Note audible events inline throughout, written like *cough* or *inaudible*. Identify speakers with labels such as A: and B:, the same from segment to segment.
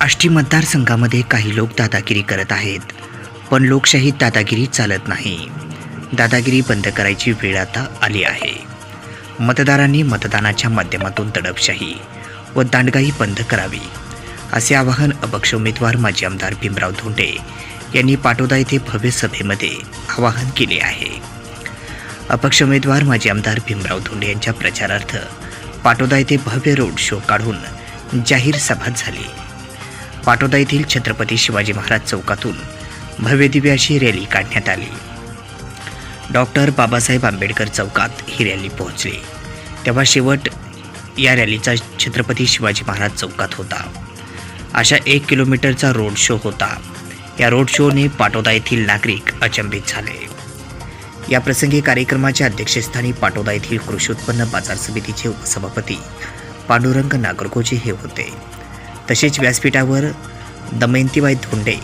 A: आष्टी मतदारसंघामध्ये काही लोक दादागिरी करत आहेत पण लोकशाहीत दादागिरी चालत नाही. दादागिरी बंद करायची वेळ आता आली आहे. मतदारांनी मतदानाच्या माध्यमातून दडपशाही व दांडगाई बंद करावी असे आवाहन अपक्ष उमेदवार माजी आमदार भीमराव धोंडे यांनी पाटोदा येथे भव्य सभेमध्ये आवाहन केले आहे. अपक्ष उमेदवार माजी आमदार भीमराव धोंडे यांच्या प्रचारार्थ पाटोदा येथे भव्य रोड शो काढून जाहीर सभा झाली. पाटोदा येथील छत्रपती शिवाजी महाराज चौकातून भव्यदिव्य अशी रॅली काढण्यात आली. डॉक्टर बाबासाहेब आंबेडकर चौकात ही रॅली पोहोचली. तेव्हा शेवट या रॅलीचा छत्रपती शिवाजी महाराज चौकात होता. अशा एक किलोमीटरचा रोड शो होता. या रोड शोने पाटोदा येथील नागरिक अचंबित झाले. या प्रसंगी कार्यक्रमाच्या अध्यक्षस्थानी पाटोदा येथील कृषी उत्पन्न बाजार समितीचे उपसभापती पांडुरंग नागरगोजे हे होते. तसेच व्यासपीठावर दमयंतीबाई धोंडे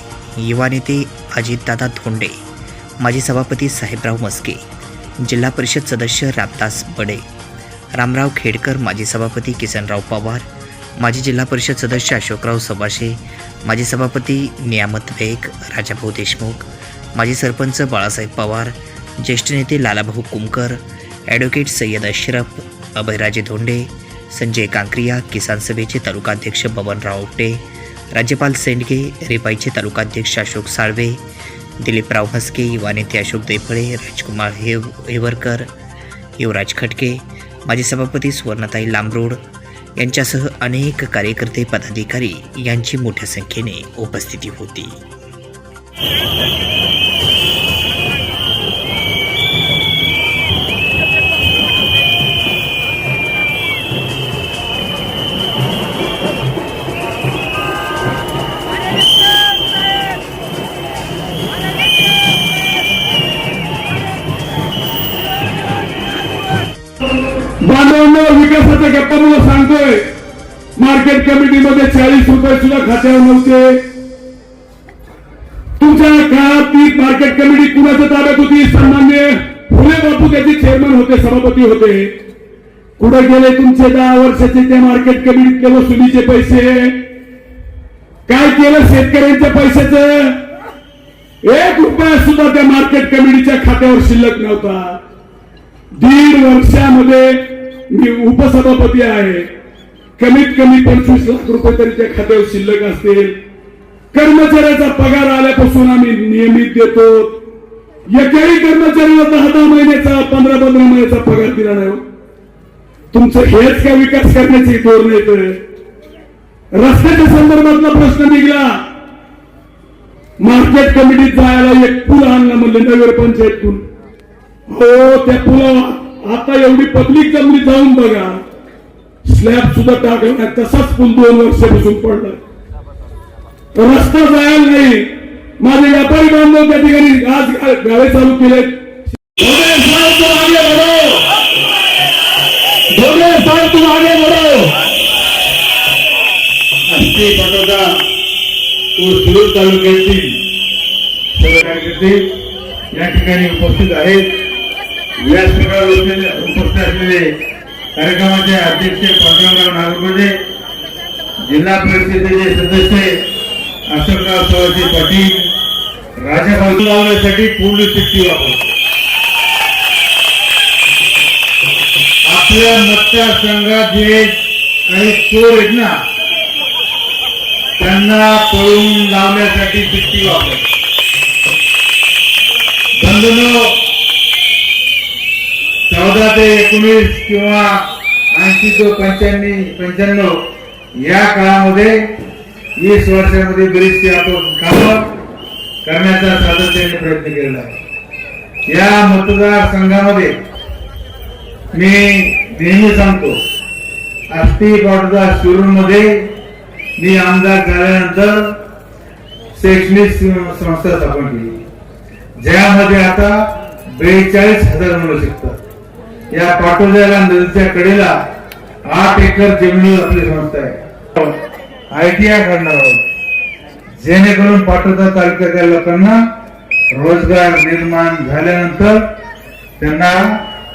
A: युवा नेते अजितदादा धोंडे माजी सभापती साहेबराव मस्के जिल्हा परिषद सदस्य रामदास बडे रामराव खेडकर माजी सभापती किसनराव पवार माजी जिल्हा परिषद सदस्य अशोकराव सबाशे माजी सभापती नियामत बेग राजाभाऊ देशमुख माजी सरपंच बाळासाहेब पवार ज्येष्ठ नेते लालाभाऊ कुमकर ॲडव्होकेट सय्यद अशरफ अभयराजे धोंडे संजय कांक्रिया किसान सभेचे तालुकाध्यक्ष बबनराव उपटे राज्यपाल सेंडगे रेपाईचे तालुकाध्यक्ष अशोक साळवे दिलीपराव हसके युवा नेते अशोक देफळे राजकुमार हेव हेवरकर युवराज खटके माजी सभापती सुवर्णताई लांबरोड यांच्यासह अनेक कार्यकर्ते पदाधिकारी यांची मोठ्या संख्येने उपस्थिती होती.
B: विकासाच्या गप्पा मला सांगतोय. मार्केट कमिटीमध्ये चाळीस रुपये सुद्धा खात्यावर नव्हते. तुमच्या काळात ती मार्केट कमिटी कुणाच्या ताब्यात होती? सन्मान्य फुले बापू त्याचे चेअरमन होते सभापती होते. कुठे गेले तुमचे दहा वर्षाचे त्या मार्केट कमिटीतले वसुलीचे पैसे? काय केलं शेतकऱ्यांच्या पैशाचं? एक रुपया सुद्धा त्या मार्केट कमिटीच्या खात्यावर शिल्लक नव्हता. दीड वर्षामध्ये मी उपसभापती आहे. कमीत कमी पंचवीस लाख रुपये तरी त्या खात्यावर शिल्लक असतील. कर्मचाऱ्याचा पगार आल्यापासून आम्ही नियमित देतो. एकाही कर्मचाऱ्याला दहा दहा महिन्याचा पंधरा पंधरा महिन्याचा पगार दिला नाही हो. तुमचं हेच का विकास करण्याची धोरण येत रस्त्याच्या संदर्भातला प्रश्न निघला. मार्केट कमिटीत जायला एक पूल आणला म्हणले नगर पंचायतून हो त्या पुलावर आता एवढी पब्लिक जमली जाऊन बघा. स्लॅब सुद्धा टाकला तसाच पूल दोन वर्षापासून पडला. रस्ता जायला नाही. माझे व्यापारी बांधव त्या ठिकाणी आज गावे चालू केले धोंडे
C: तालुक्यातील कार्यकर्ते या ठिकाणी उपस्थित आहेत. व्यासपीठावर उपस्थित असलेले कार्यक्रमाचे अध्यक्ष पांडुरंगराव नागरगोजे जिल्हा परिषदेचे सदस्य अशोकराव सवाजी पाटील राजा बाजू लावण्यासाठी पूर्ण शक्ती वापर आपल्या मतदारसंघात जे काही चोर आहेत ना त्यांना पळून लावण्यासाठी शक्ती वापर बंधनो चौदा ते एकोणीस किंवा ऐंशी तो पंच्याण्णव पंच्याण्णव या काळामध्ये वीस वर्षामध्ये बरीचशी आपण कामं करण्याचा सातत्याने प्रयत्न केलेला आहे. या मतदारसंघामध्ये मी नेहमी सांगतो आष्टी बडोदा शिरूरमध्ये मी आमदार झाल्यानंतर शैक्षणिक संस्था स्थापन केली ज्यामध्ये आता बेचाळीस हजार मुलं शिकतात. या पाटोद्याला नदीच्या कडेला आठ एकर जमिनीवर आपली संस्था आहे. आय टी आय करणार आहोत. जेणेकरून पाटोदा तालुक्यातल्या लोकांना रोजगार निर्माण झाल्यानंतर त्यांना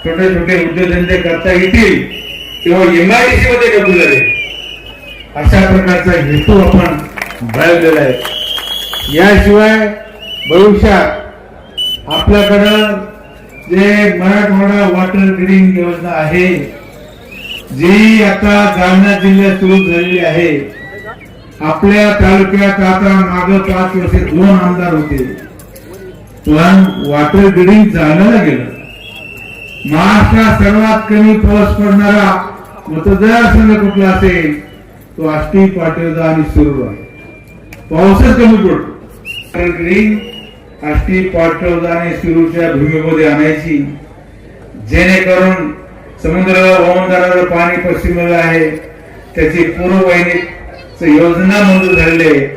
C: छोटे छोटे उद्योगधंदे करता येतील किंवा एमआयडीसी मध्ये कबूल झाले अशा प्रकारचा हेतू आपण
D: बळवलेला आहे. याशिवाय भविष्यात आपल्याकडं जे मराठवाडा वॉटर ग्रीडिंग योजना आहे जी आता जालना जिल्ह्यात सुरू झालेली आहे. आपल्या तालुक्यात आता माग पाच वर्ष दोन आमदार होते. पण वॉटर ग्रीडिंग जालन्याला गेलं. महाराष्ट्रात सर्वात कमी पाऊस पडणारा मतदारसंघ कुठला असेल तो आष्टी पाटीलचा आणि सुरू आहे पाऊसच कमी पडतो. वॉटर ग्रीडिंग आष्टी पाटवदा आणि सुरूच्या भूमीमध्ये आणायची. जेणेकरून समुद्र ओमदाराचं पाणी पश्चिमेला आहे. त्याची पूर्ववाहिनीच योजना मंजूर झालेली आहे.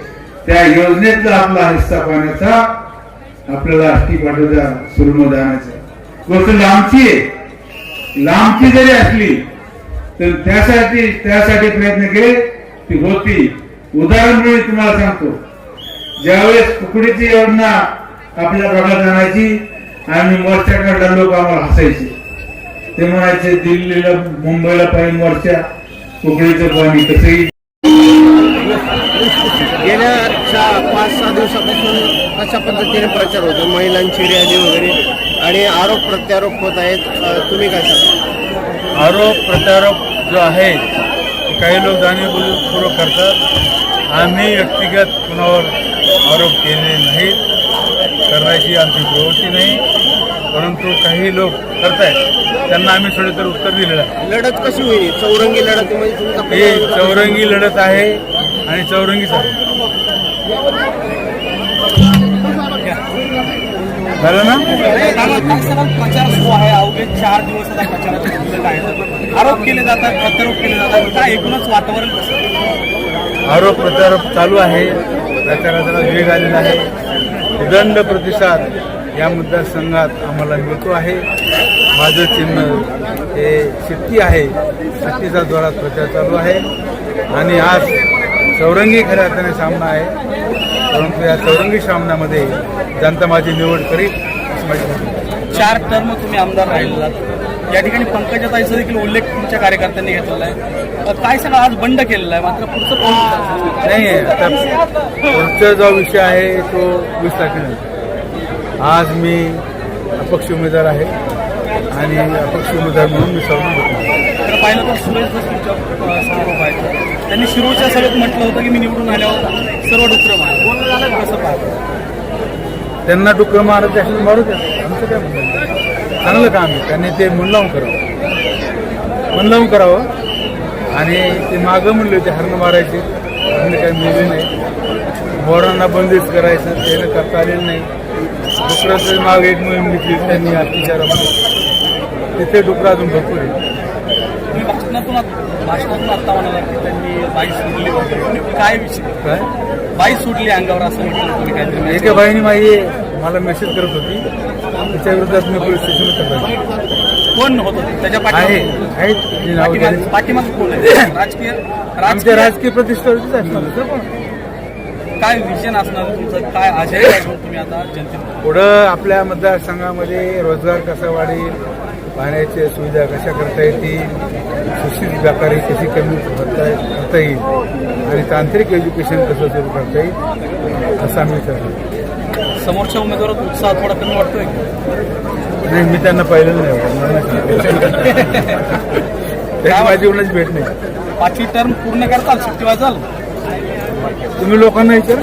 D: त्या योजनेतला आपला हिस्सा पाण्याचा आपल्याला आष्टी पाठवता सुरूमध्ये आणायचा. गोष्ट लांबची आहे. लांबची जरी असली तर त्यासाठी त्यासाठी प्रयत्न केले ती होती. उदाहरण मी तुम्हाला सांगतो. ज्यावेळेस कुकडीची योजना आपल्या भागात आणायची आणि मोर्चाकडला लोक आम्हाला हसायचे. ते म्हणायचे दिल्लीला मुंबईला पाहिजे मोर्चा कुकडीचं पाणी कसंही.
E: गेल्या पाच सहा दिवसापासून अशा पद्धतीने प्रचार होतो. महिलांची रॅली वगैरे. आणि आरोप प्रत्यारोप होत आहेत. तुम्ही काय सांगा
C: आरोप प्रत्यारोप जो आहे काही लोक जाणीवपूर्वक करतात. आम्ही व्यक्तिगत कुणावर आरोप केले नाहीत. करण्याची आमची प्रवृत्ती नाही परंतु काही लोक करतायत. त्यांना आम्ही थोडे तर उत्तर दिलेलं आहे.
E: लढत कशी होईल? चौरंगी लढत म्हणजे तुमचा
C: हे चौरंगी लढत आहे आणि चौरंगीच आहे. झालं ना?
F: प्रचार सुरू आहे अवघे चार दिवस आता आहेत आरोप केले जातात प्रत्यारोप केले जातात. काय एकूणच वातावरण कसं?
C: आरोप प्रत्यारोप चालू आहे. प्रचाराचा वेग आलेला आहे. दंड प्रतिसाद या मतदारसंघात आम्हाला मिळतो आहे. माझं चिन्ह हे शेती आहे. शेतीचा जोरात प्रचार चालू आहे. आणि आज चौरंगी खऱ्या अर्थाने सामना आहे. परंतु या चौरंगी सामन्यामध्ये जनता माझी निवड करीत माझी
F: चार टर्म तुम्ही आमदार राहिलेला या ठिकाणी पंकजाताईचा देखील उल्लेख तुमच्या कार्यकर्त्यांनी घेतलेला आहे. काय सगळं आज बंड केलेलं आहे? मात्र पुढचं
C: नाही पुढचा जो विषय आहे तो वीस तारखेनंतर. आज मी अपक्ष उमेदवार आहे आणि अपक्ष उमेदवार म्हणून मी सर्व
F: तर पाहिलं तर सुरेश दास तुमच्यासमोर त्यांनी शिरूरच्या सभेत म्हटलं होतं की मी निवडून आल्यावर सर्व डुक्रम आहे कसं पाहतो
C: त्यांना डुक्कर मारत असेल मारू द्या. आमचं काय म्हणणं चांगलं काम आहे. त्यांनी ते मन लावून करावं. मन लावून करावं. आणि ते मागं म्हणले होते हरणं मारायचे. हरणं काही मिळले नाही. बोरांना बंदिस्त करायचं ते करता आलेलं नाही. डुकराचं माग एक मोहीम घेतली त्यांनी अत्याचारामध्ये तिथे डुकरं अजून भरपूर आहे.
F: तुम्ही भाषणातून आत- भाषणातून आता म्हणाला की त्यांनी बाई वगैरे. काय विषय?
C: काय?
F: बाई सोडली अंगावर असं म्हटलं तुम्ही काहीतरी.
C: एका बाईने माझी मला मेसेज करत होती. तिच्या विरोधात मी पोलीस तक्रार
F: कोण होतं? त्याच्या
C: आहे आहेत.
F: पाठीमागे कोण आहे? *coughs* राजकीय
C: आमच्या
F: राजकीय
C: प्रतिष्ठेवरतीच असणार होतं पण
F: काय विजन असणार तुमचं? काय घेऊन तुम्ही आता जनतेत
C: पुढं आपल्या मतदारसंघामध्ये रोजगार कसा वाढेल? पाण्याच्या सुविधा कशा करता येतील? सुशिक्षित व्यापारी कशी कमी करता करता येईल? आणि तांत्रिक एज्युकेशन कसं सुरू करता येईल? असा आम्ही ठरवलं
F: समोरच्या उमेदवारात उत्साह थोडा कमी वाटतोय?
C: नाही मी त्यांना पाहिलेलं नाही माझी कोणाची *laughs* भेट नाही.
F: पाचवी टर्म पूर्ण करताल सुट्टी वाजाल.
C: तुम्ही लोकांना विचारा